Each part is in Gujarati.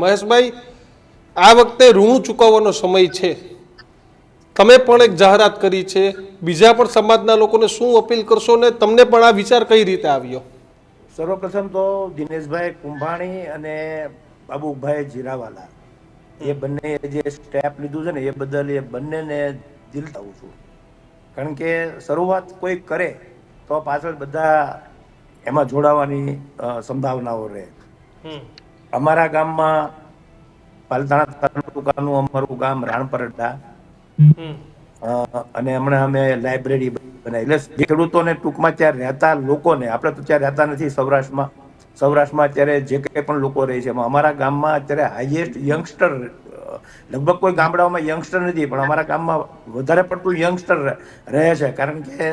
મહેશભાઈ આ વખતે ઋણ ચૂકવવાનો સમય છે. તમે પણ એક જાહેરાત કરી છે. બીજા પણ સમાજના લોકોને શું અપીલ કરશો ને તમને પણ આ વિચાર કઈ રીતે આવ્યો? સર્વપ્રથમ તો દિનેશભાઈ કુંભાણી અને બાબુભાઈ જીરાવાલા એ બંને જે સ્ટેપ લીધું છે ને એ બદલ એ બંનેને દિલથી આવું છું. કારણ કે શરૂઆત કોઈ કરે તો પાછળ બધા એમાં જોડાવાની સંભાવનાઓ રહે. અમારા ગામમાં પાલતાણા તાલુકાનું અમારું ગામ રાણપરડા અને હમણાં અમે લાઇબ્રેરી બનાવી. એટલે જે ખેડૂતોને ટૂંકમાં ત્યાં રહેતા લોકોને આપણે તો ત્યાં રહેતા નથી સૌરાષ્ટ્રમાં સૌરાષ્ટ્રમાં અત્યારે જે કંઈ પણ લોકો રહે છે અમારા ગામમાં અત્યારે હાઈએસ્ટ યંગસ્ટર લગભગ કોઈ ગામડાઓમાં યંગસ્ટર નથી પણ અમારા ગામમાં વધારે પડતું યંગસ્ટર રહે છે. કારણ કે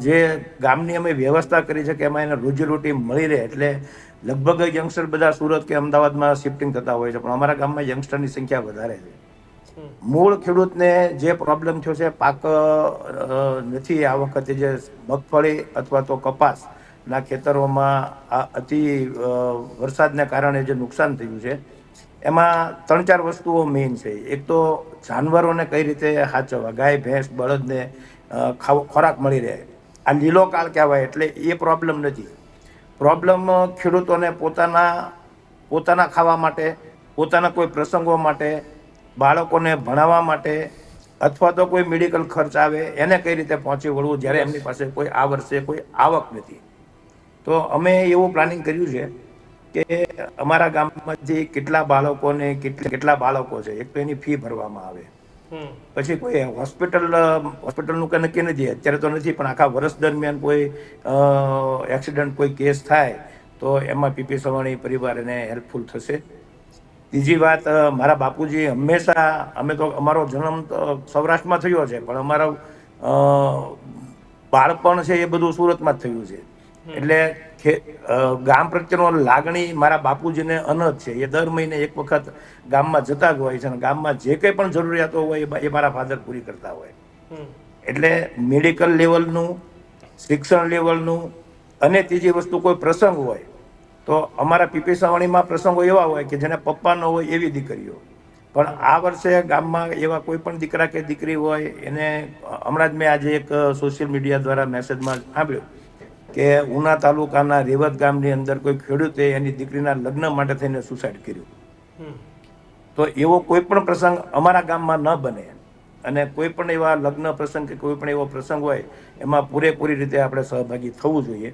જે ગામની અમે વ્યવસ્થા કરી છે કે એમાં એને રોજીરોટી મળી રહે એટલે લગભગ યંગસ્ટર બધા સુરત કે અમદાવાદમાં શિફ્ટિંગ થતા હોય છે પણ અમારા ગામમાં યંગસ્ટરની સંખ્યા વધારે છે. મૂળ ખેડૂતને જે પ્રોબ્લેમ થયો છે પાક નથી આ વખતે જે મગફળી અથવા તો કપાસના ખેતરોમાં આ અતિ વરસાદને કારણે જે નુકસાન થયું છે એમાં ત્રણ ચાર વસ્તુઓ મેઇન છે. એક તો જાનવરોને કઈ રીતે સાચવવા ગાય ભેંસ બળદને ખાવ ખોરાક મળી રહે. આ લીલો કાળ કહેવાય એટલે એ પ્રોબ્લેમ નથી. પ્રોબ્લેમ ખેડૂતોને પોતાના પોતાના ખાવા માટે, પોતાના કોઈ પ્રસંગો માટે, બાળકોને ભણાવવા માટે, અથવા તો કોઈ મેડિકલ ખર્ચ આવે, એને કઈ રીતે પહોંચી વળવું જ્યારે એમની પાસે કોઈ આ વર્ષે કોઈ આવક નથી. તો અમે એવું પ્લાનિંગ કર્યું છે કે અમારા ગામમાં જે કેટલા બાળકોને, કેટલા કેટલા બાળકો છે, એક તો એની ફી ભરવામાં આવે. પછી કોઈ હોસ્પિટલ, હોસ્પિટલનું કંઈ નક્કી નથી, અત્યારે તો નથી, પણ આખા વર્ષ દરમિયાન કોઈ એક્સિડન્ટ, કોઈ કેસ થાય, તો એમાં પીપી સવાણી પરિવાર એને હેલ્પફુલ થશે. બીજી વાત મારા બાપુજી હંમેશા, અમે તો, અમારો જન્મ તો સૌરાષ્ટ્રમાં થયો છે, પણ અમારો બાળપણ છે એ બધું સુરતમાં જ થયું છે. એટલે ગામ પ્રત્યેનો લાગણી મારા બાપુજીને અનહદ છે. એ દર મહિને એક વખત ગામમાં જતા જ હોય છે અને ગામમાં જે કંઈ પણ જરૂરિયાતો હોય એ મારા ફાધર પૂરી કરતા હોય. એટલે મેડિકલ લેવલનું શિક્ષણ લેવલનું અને ત્રીજી વસ્તુ કોઈ પ્રસંગ હોય તો અમારા પીપી સવાણીમાં પ્રસંગો એવા હોય કે જેને પપ્પા ન હોય એવી દીકરીઓ. પણ આ વર્ષે ગામમાં એવા કોઈ પણ દીકરા કે દીકરી હોય એને હમણાં જ મેં આજે એક સોશિયલ મીડિયા દ્વારા મેસેજમાં સાંભળ્યું. કે ઉના તાલુકાના રેવત ગામની અંદર કોઈ ખેડૂતે એની દીકરીના લગ્ન માટે થઈને સુસાઇડ કર્યું. તો એવો કોઈ પણ પ્રસંગ અમારા ગામમાં ન બને. અને કોઈ પણ એવા લગ્ન પ્રસંગ કે કોઈ પણ એવો પ્રસંગ હોય એમાં પૂરેપૂરી રીતે આપણે સહભાગી થવું જોઈએ.